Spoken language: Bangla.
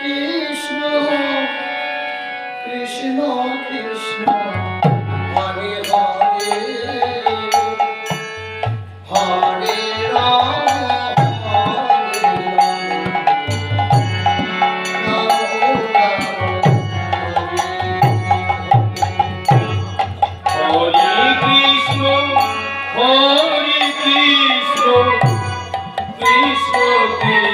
Krishna Krishna Krishna Hare Hare Hare Ram Krishna, Krishna, Krishna.